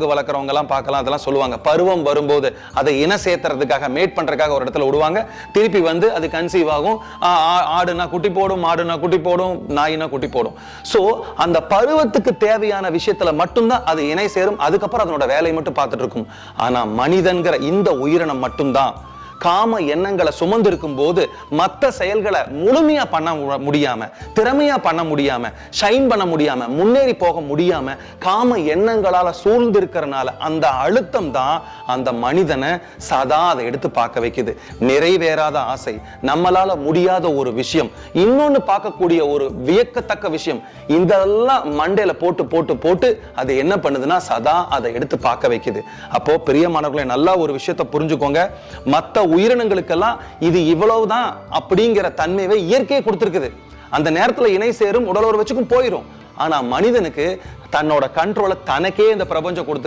Talk வளர்க்குறவங்க எல்லாம் பார்க்கலாம் அதெல்லாம் சொல்லுவாங்க. பருவம் வரும்போது அதை இன சேர்த்துறதுக்காக மேட் பண்றதுக்காக ஒரு இடத்துல விடுவாங்க. திருப்பி வந்து அது கன்சீவ் ஆகும். ஆடுனா குட்டி போடும் மாடுனா குட்டி போடும் நாயினா குட்டி போடும். சோ அந்த பருவத்துக்கு தேவையான விஷயத்துல மட்டும்தான் அது இணை சேரும். அதுக்கப்புறம் அதனோட வேலையை மட்டும் பார்த்துட்டு இருக்கும். ஆனா மனிதன்கிற இந்த உயிரினம் மட்டும்தான். காம எண்ணங்களை சுமந்திருக்கும் போது மற்ற செயல்களை முழுமையா பண்ண முடியாம திறமையா பண்ண முடியாம ஷைன் பண்ண முடியாம முன்னேறி போக முடியாம காம எண்ணங்களால சூழ்ந்திருக்கிறனால அந்த அழுத்தம் தான் அந்த மனிதனை சதா அதை எடுத்து பார்க்க வைக்குது. நிறைவேறாத ஆசை நம்மளால முடியாத ஒரு விஷயம் இன்னொன்னு பார்க்கக்கூடிய ஒரு வியக்கத்தக்க விஷயம் இதெல்லாம் மண்டையில போட்டு போட்டு போட்டு அது என்ன பண்ணுதுன்னா சதா அதை எடுத்து பார்க்க வைக்குது. அப்போ பிரியமானவர்களே நல்லா ஒரு விஷயத்தை புரிஞ்சுக்கோங்க. மற்ற உயிரினங்களுக்கெல்லாம் இது இவ்வளவுதான் அப்படிங்கிற தன்மையை இயற்கையை கொடுத்துருக்குது. அந்த நேரத்தில் இணை சேரும் உடல் வச்சுக்கும் போயிடும் ஆனா மனிதனுக்கு தன்னோட கண்ட்ரோலை தனக்கே இந்த பிரபஞ்சம் கொடுத்து